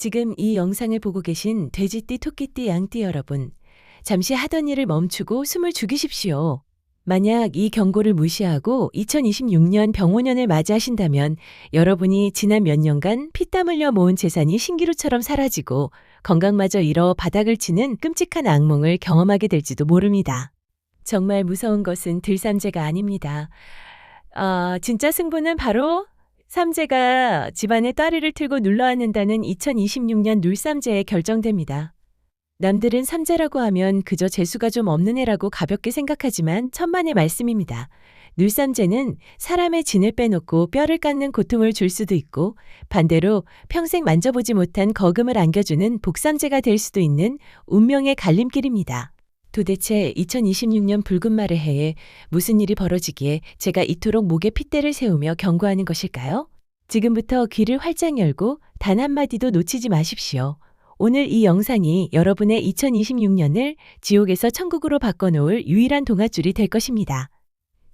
지금 이 영상을 보고 계신 돼지띠, 토끼띠, 양띠 여러분, 잠시 하던 일을 멈추고 숨을 죽이십시오. 만약 이 경고를 무시하고 2026년 병원년을 맞이하신다면 여러분이 지난 몇 년간 피땀 흘려 모은 재산이 신기루처럼 사라지고 건강마저 잃어 바닥을 치는 끔찍한 악몽을 경험하게 될지도 모릅니다. 정말 무서운 것은 들삼재가 아닙니다. 아, 진짜 승부는 바로 삼재가 집안의 따리를 틀고 눌러앉는다는 2026년 눌삼재에 결정됩니다. 남들은 삼재라고 하면 그저 재수가 좀 없는 애라고 가볍게 생각하지만 천만의 말씀입니다. 눌삼재는 사람의 진을 빼놓고 뼈를 깎는 고통을 줄 수도 있고 반대로 평생 만져보지 못한 거금을 안겨주는 복삼재가 될 수도 있는 운명의 갈림길입니다. 도대체 2026년 붉은 말의 해에 무슨 일이 벌어지기에 제가 이토록 목에 핏대를 세우며 경고하는 것일까요? 지금부터 귀를 활짝 열고 단 한마디도 놓치지 마십시오. 오늘 이 영상이 여러분의 2026년을 지옥에서 천국으로 바꿔놓을 유일한 동아줄이 될 것입니다.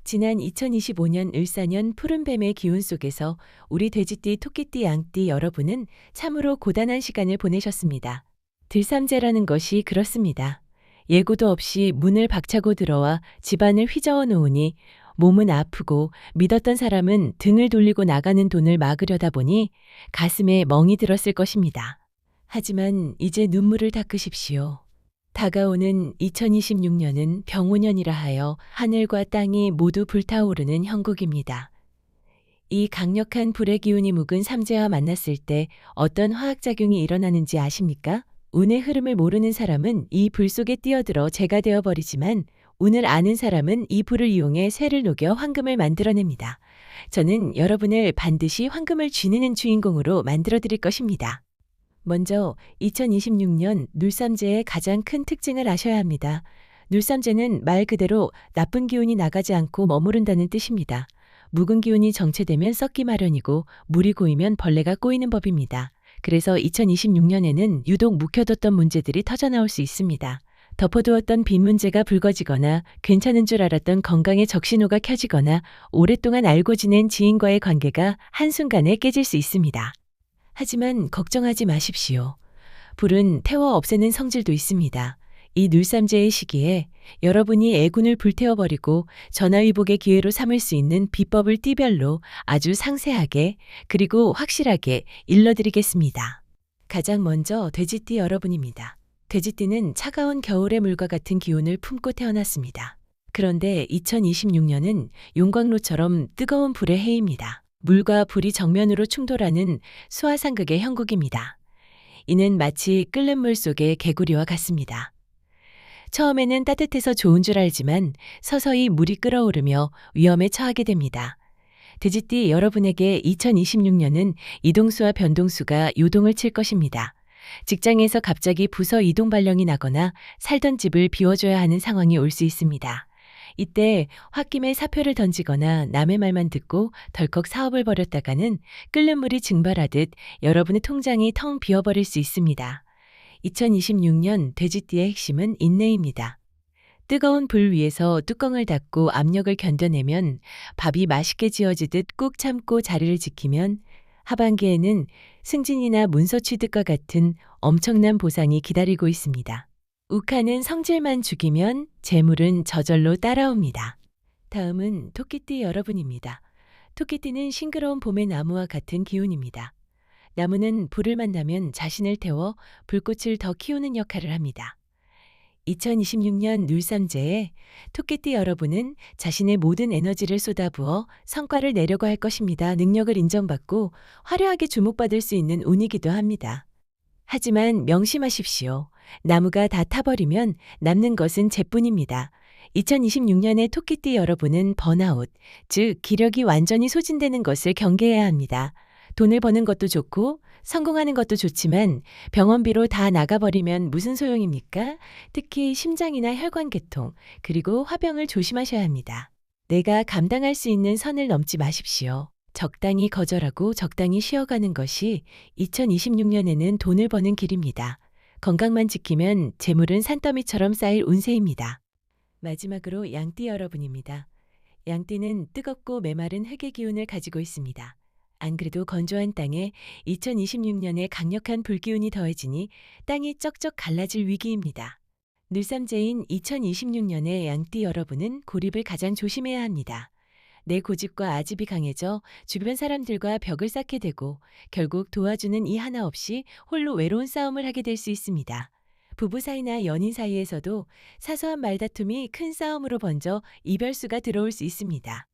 지난 2025년 을사년 푸른뱀의 기운 속에서 우리 돼지띠, 토끼띠, 양띠 여러분은 참으로 고단한 시간을 보내셨습니다. 들삼재라는 것이 그렇습니다. 예고도 없이 문을 박차고 들어와 집안을 휘저어 놓으니 몸은 아프고 믿었던 사람은 등을 돌리고 나가는 돈을 막으려다 보니 가슴에 멍이 들었을 것입니다. 하지만 이제 눈물을 닦으십시오. 다가오는 2026년은 병오년이라 하여 하늘과 땅이 모두 불타오르는 형국입니다. 이 강력한 불의 기운이 묵은 삼재와 만났을 때 어떤 화학작용이 일어나는지 아십니까? 운의 흐름을 모르는 사람은 이 불 속에 뛰어들어 재가 되어버리지만 운을 아는 사람은 이 불을 이용해 쇠를 녹여 황금을 만들어냅니다. 저는 여러분을 반드시 황금을 쥐내는 주인공으로 만들어 드릴 것입니다. 먼저 2026년 눌삼재의 가장 큰 특징을 아셔야 합니다. 눌삼재는 말 그대로 나쁜 기운이 나가지 않고 머무른다는 뜻입니다. 묵은 기운이 정체되면 썩기 마련이고 물이 고이면 벌레가 꼬이는 법입니다. 그래서 2026년에는 유독 묵혀뒀던 문제들이 터져나올 수 있습니다. 덮어두었던 빈 문제가 불거지거나 괜찮은 줄 알았던 건강의 적신호가 켜지거나 오랫동안 알고 지낸 지인과의 관계가 한순간에 깨질 수 있습니다. 하지만 걱정하지 마십시오. 불은 태워 없애는 성질도 있습니다. 이 눌삼재의 시기에 여러분이 애군을 불태워버리고 전화위복의 기회로 삼을 수 있는 비법을 띠별로 아주 상세하게 그리고 확실하게 일러드리겠습니다. 가장 먼저 돼지띠 여러분입니다. 돼지띠는 차가운 겨울의 물과 같은 기운을 품고 태어났습니다. 그런데 2026년은 용광로처럼 뜨거운 불의 해입니다. 물과 불이 정면으로 충돌하는 수화상극의 형국입니다. 이는 마치 끓는 물 속의 개구리와 같습니다. 처음에는 따뜻해서 좋은 줄 알지만 서서히 물이 끓어오르며 위험에 처하게 됩니다. 돼지띠 여러분에게 2026년은 이동수와 변동수가 요동을 칠 것입니다. 직장에서 갑자기 부서 이동 발령이 나거나 살던 집을 비워줘야 하는 상황이 올 수 있습니다. 이때 홧김에 사표를 던지거나 남의 말만 듣고 덜컥 사업을 벌였다가는 끓는 물이 증발하듯 여러분의 통장이 텅 비어버릴 수 있습니다. 2026년 돼지띠의 핵심은 인내입니다. 뜨거운 불 위에서 뚜껑을 닫고 압력을 견뎌내면 밥이 맛있게 지어지듯 꾹 참고 자리를 지키면 하반기에는 승진이나 문서 취득과 같은 엄청난 보상이 기다리고 있습니다. 욱하는 성질만 죽이면 재물은 저절로 따라옵니다. 다음은 토끼띠 여러분입니다. 토끼띠는 싱그러운 봄의 나무와 같은 기운입니다. 나무는 불을 만나면 자신을 태워 불꽃을 더 키우는 역할을 합니다. 2026년 눌삼재에 토끼띠 여러분은 자신의 모든 에너지를 쏟아부어 성과를 내려고 할 것입니다. 능력을 인정받고 화려하게 주목받을 수 있는 운이기도 합니다. 하지만 명심하십시오. 나무가 다 타버리면 남는 것은 재뿐입니다. 2026년에 토끼띠 여러분은 번아웃, 즉 기력이 완전히 소진되는 것을 경계해야 합니다. 돈을 버는 것도 좋고 성공하는 것도 좋지만 병원비로 다 나가버리면 무슨 소용입니까? 특히 심장이나 혈관계통, 그리고 화병을 조심하셔야 합니다. 내가 감당할 수 있는 선을 넘지 마십시오. 적당히 거절하고 적당히 쉬어가는 것이 2026년에는 돈을 버는 길입니다. 건강만 지키면 재물은 산더미처럼 쌓일 운세입니다. 마지막으로 양띠 여러분입니다. 양띠는 뜨겁고 메마른 흙의 기운을 가지고 있습니다. 안 그래도 건조한 땅에 2026년에 강력한 불기운이 더해지니 땅이 쩍쩍 갈라질 위기입니다. 늘삼제인 2026년에 양띠 여러분은 고립을 가장 조심해야 합니다. 내 고집과 아집이 강해져 주변 사람들과 벽을 쌓게 되고 결국 도와주는 이 하나 없이 홀로 외로운 싸움을 하게 될 수 있습니다. 부부 사이나 연인 사이에서도 사소한 말다툼이 큰 싸움으로 번져 이별수가 들어올 수 있습니다.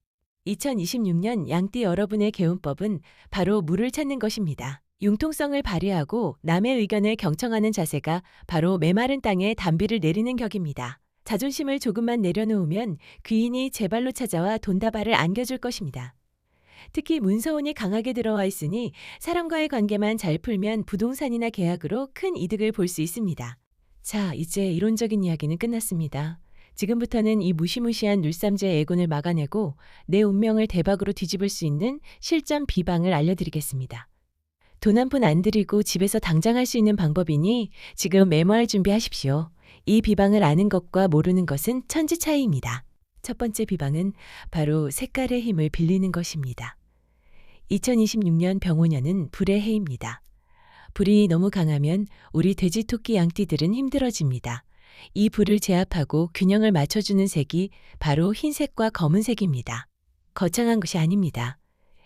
2026년 양띠 여러분의 개운법은 바로 물을 찾는 것입니다. 융통성을 발휘하고 남의 의견을 경청하는 자세가 바로 메마른 땅에 단비를 내리는 격입니다. 자존심을 조금만 내려놓으면 귀인이 제 발로 찾아와 돈다발을 안겨줄 것입니다. 특히 문서운이 강하게 들어와 있으니 사람과의 관계만 잘 풀면 부동산이나 계약으로 큰 이득을 볼 수 있습니다. 자, 이제 이론적인 이야기는 끝났습니다. 지금부터는 이 무시무시한 눌삼제 애군을 막아내고 내 운명을 대박으로 뒤집을 수 있는 실전 비방을 알려드리겠습니다. 돈 한 푼 안 들이고 집에서 당장 할 수 있는 방법이니 지금 메모할 준비하십시오. 이 비방을 아는 것과 모르는 것은 천지 차이입니다. 첫 번째 비방은 바로 색깔의 힘을 빌리는 것입니다. 2026년 병오년은 불의 해입니다. 불이 너무 강하면 우리 돼지, 토끼, 양띠들은 힘들어집니다. 이 불을 제압하고 균형을 맞춰주는 색이 바로 흰색과 검은색입니다. 거창한 것이 아닙니다.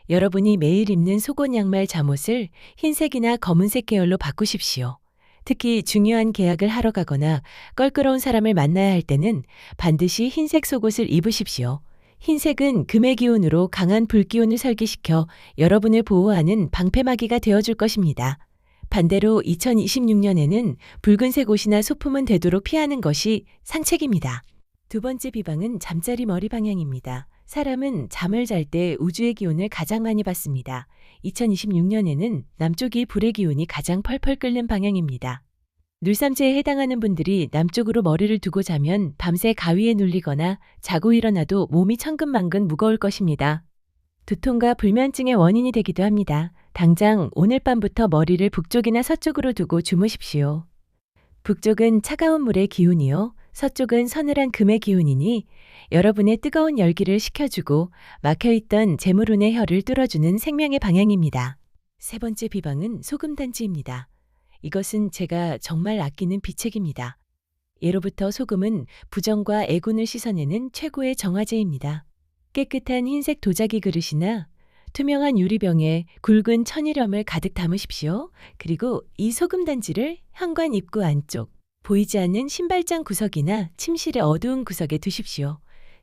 여러분이 매일 입는 속옷 양말 잠옷을 흰색이나 검은색 계열로 바꾸십시오. 특히 중요한 계약을 하러 가거나 껄끄러운 사람을 만나야 할 때는 반드시 흰색 속옷을 입으십시오. 흰색은 금의 기운으로 강한 불기운을 설계시켜 여러분을 보호하는 방패막이가 되어줄 것입니다. 반대로 2026년에는 붉은색 옷이나 소품은 되도록 피하는 것이 상책입니다. 두 번째 비방은 잠자리 머리 방향입니다. 사람은 잠을 잘 때 우주의 기운을 가장 많이 받습니다. 2026년에는 남쪽이 불의 기운이 가장 펄펄 끓는 방향입니다. 눌삼제에 해당하는 분들이 남쪽으로 머리를 두고 자면 밤새 가위에 눌리거나 자고 일어나도 몸이 천근만근 무거울 것입니다. 두통과 불면증의 원인이 되기도 합니다. 당장 오늘 밤부터 머리를 북쪽이나 서쪽으로 두고 주무십시오. 북쪽은 차가운 물의 기운이요. 서쪽은 서늘한 금의 기운이니 여러분의 뜨거운 열기를 식혀주고 막혀있던 재물운의 혀를 뚫어주는 생명의 방향입니다. 세 번째 비방은 소금단지입니다. 이것은 제가 정말 아끼는 비책입니다. 예로부터 소금은 부정과 애군을 씻어내는 최고의 정화제입니다. 깨끗한 흰색 도자기 그릇이나 투명한 유리병에 굵은 천일염을 가득 담으십시오. 그리고 이 소금 단지를 현관 입구 안쪽, 보이지 않는 신발장 구석이나 침실의 어두운 구석에 두십시오.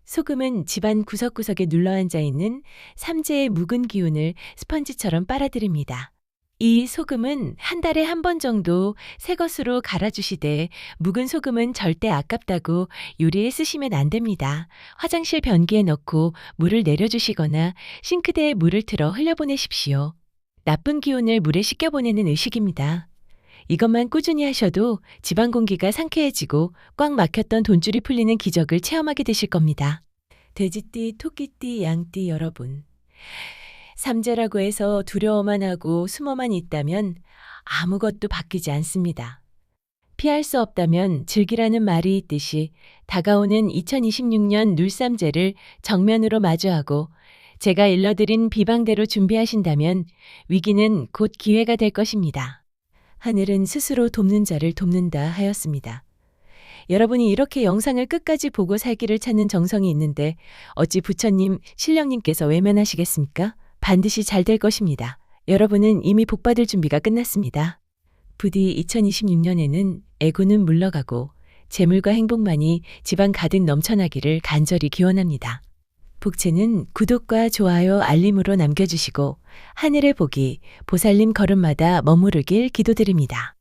소금은 집안 구석구석에 눌러 앉아 있는 삼재의 묵은 기운을 스펀지처럼 빨아들입니다. 이 소금은 한 달에 한 번 정도 새 것으로 갈아주시되 묵은 소금은 절대 아깝다고 요리에 쓰시면 안 됩니다. 화장실 변기에 넣고 물을 내려주시거나 싱크대에 물을 틀어 흘려보내십시오. 나쁜 기운을 물에 씻겨보내는 의식입니다. 이것만 꾸준히 하셔도 집안 공기가 상쾌해지고 꽉 막혔던 돈줄이 풀리는 기적을 체험하게 되실 겁니다. 돼지띠, 토끼띠, 양띠 여러분. 삼재라고 해서 두려워만 하고 숨어만 있다면 아무것도 바뀌지 않습니다. 피할 수 없다면 즐기라는 말이 있듯이 다가오는 2026년 눌삼재를 정면으로 마주하고 제가 일러드린 비방대로 준비하신다면 위기는 곧 기회가 될 것입니다. 하늘은 스스로 돕는 자를 돕는다 하였습니다. 여러분이 이렇게 영상을 끝까지 보고 살기를 찾는 정성이 있는데 어찌 부처님, 신령님께서 외면하시겠습니까? 반드시 잘 될 것입니다. 여러분은 이미 복받을 준비가 끝났습니다. 부디 2026년에는 애고는 물러가고 재물과 행복만이 집안 가득 넘쳐나기를 간절히 기원합니다. 복채는 구독과 좋아요, 알림으로 남겨주시고 하늘의 복이 보살님 걸음마다 머무르길 기도드립니다.